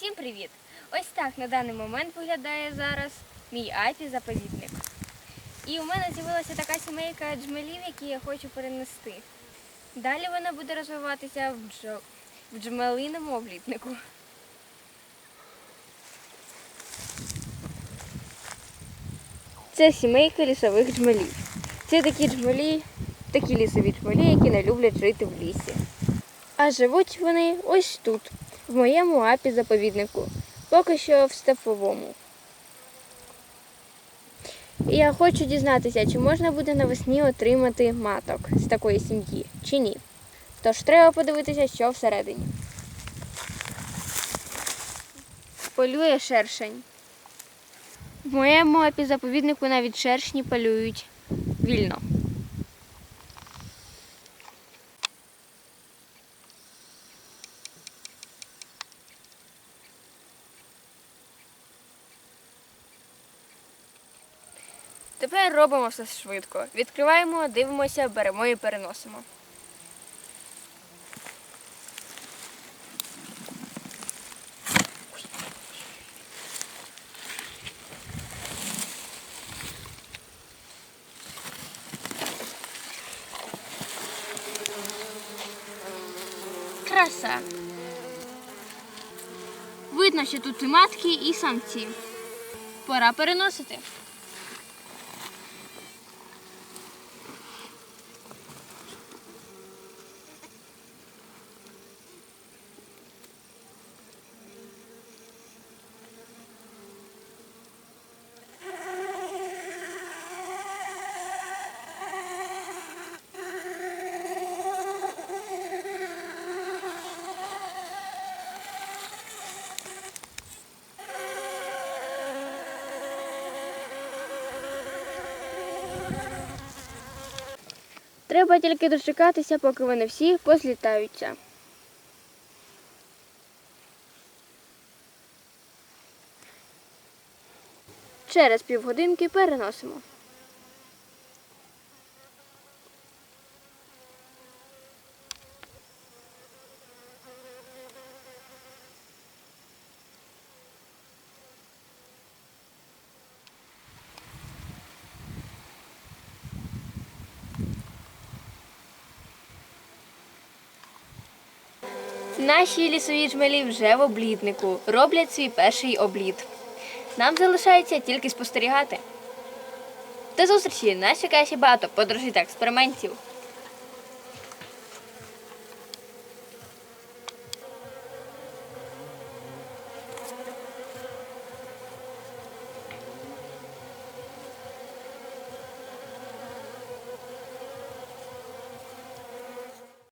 Всім привіт! Ось так на даний момент виглядає зараз мій апі заповідник. І у мене з'явилася така сімейка джмелів, які я хочу перенести. Далі вона буде розвиватися в, джо... в джмелиному облітнику. Це сімейка лісових джмелів. Це такі джмелі, такі лісові джмелі, які не люблять жити в лісі. А живуть вони ось тут, в моєму апі заповіднику, поки що в степовому. Я хочу дізнатися, чи можна буде навесні отримати маток з такої сім'ї, чи ні. Тож треба подивитися, що всередині. Полює шершень. В моєму апі заповіднику навіть шершні полюють вільно. Тепер робимо все швидко. Відкриваємо, дивимося, беремо і переносимо. Краса. Видно, що тут і матки, і самці. Пора переносити. Треба тільки дочекатися, поки вони всі позлітаються. Через півгодинки переносимо. Наші лісові джмелі вже в облітнику роблять свій перший обліт. Нам залишається тільки спостерігати. До зустрічі! Нас чекає ще багато подорожей та експериментів.